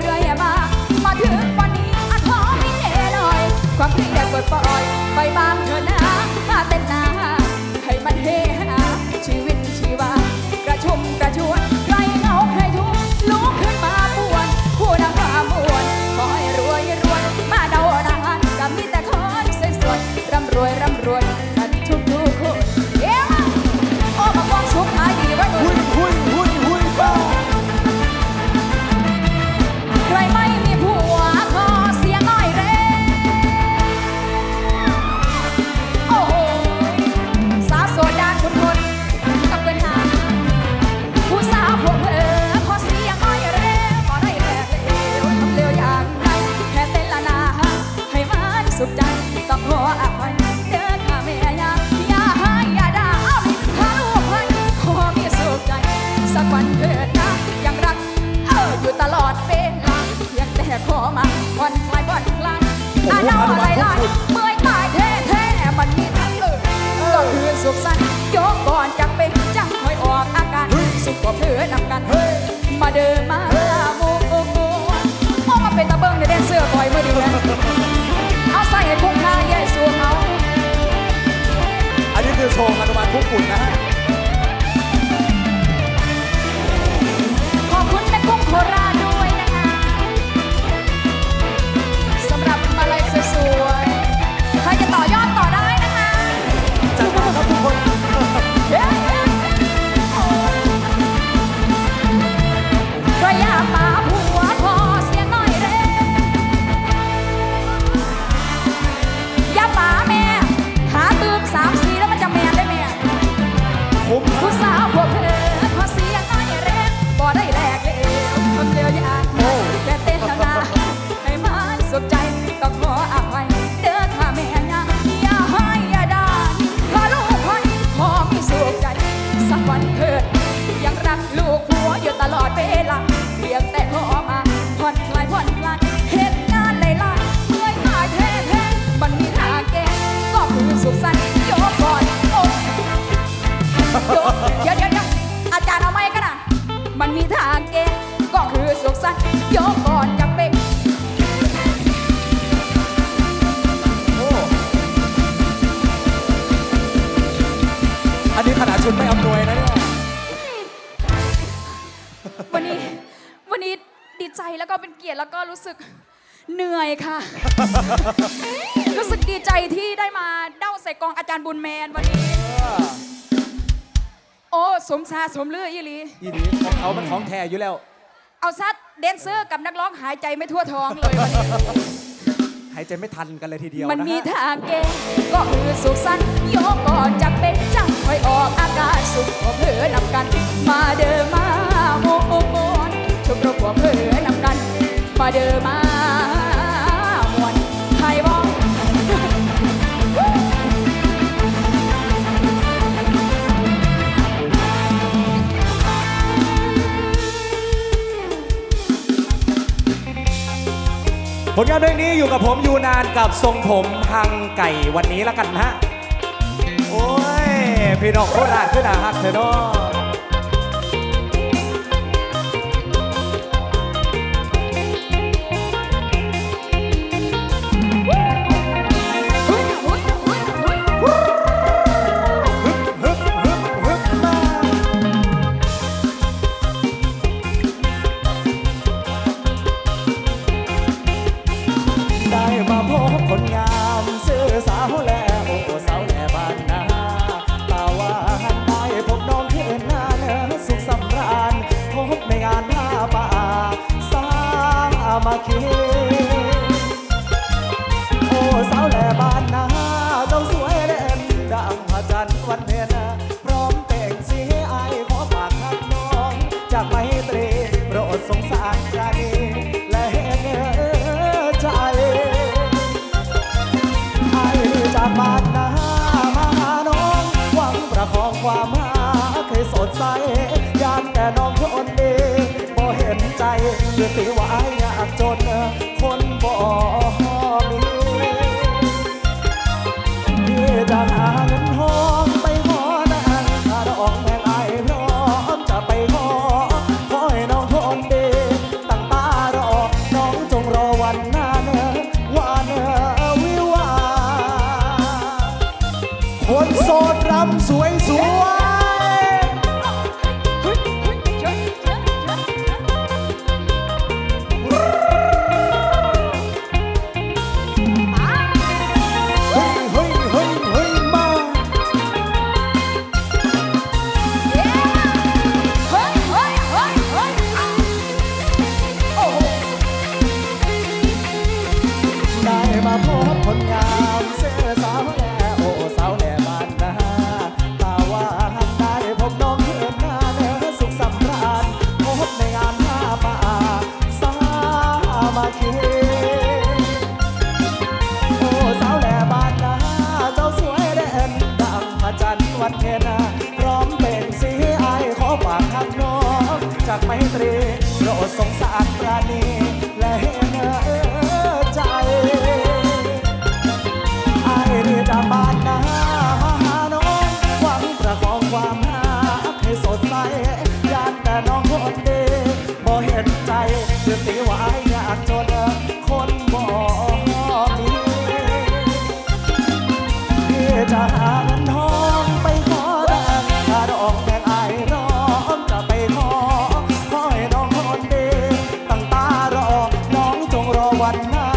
เรื่อยมา มาถึงวันนี้อาขอไม่เหนื่อยหน่อย ความเครียดกดปล่อย ไปบางเถอะนะถ้าเต้นนาให้มันเฮฮาชีวิตชีวากระชุ่มกระชวย ก็ขออภัย อันนี้ขนาดชุดไม่อำนวยนะเนี่ย วันนี้วันนี้ดีใจแล้วก็เป็นเกียรติแล้วก็รู้สึกเหนื่อยค่ะ รู้สึกดีใจที่ได้มาเด้าใส่กองอาจารย์บุญแมนวันนี้ โอ้สมชาสมเลืออีหลี อีลีของเขามันของแท้อยู่แล้ว เอาซัดแดนเซอร์กับนักร้องหายใจไม่ทั่วท้องเลยวันนี้ หายใจไม่ทันกันเลยทีเดียวมันมีะทางแก้ก็คือสุขสันโยก่อนจะเป็นจังคอยออกอาการสุขหัวเพลอนำกัน มาเดินมาโมโมโชมรมเพลอ ผลงานเพลงนี้อยู่กับผมยูนานกับทรงผมพังไก่วันนี้แล้วกันฮะ โอ้ย พี่น้องโคราชขึ้นอาหักเธอเนาะ ใสยานแต่น้องคนเดีบ่เห็นใจคือตีวายยากจน คนบ่มีพี่จะหาเงินทองไปขอนางถ้าดอกแมงไอพร้อมจะไปขอขอให้น้องคนเดีตั้งตารอน้องจงรอวันนั้นวันวิวาคนโสดรำสวยสวย ไม่ตรีโปรดสงสารปราณีและเหงาใจไอเรีอจะบานนาหานงหวังประคองความหาให้สดใสยานแต่น้องคนเดีบ่เห็นใจจะตีวายอยากจนคนบ่มีจะหา what now?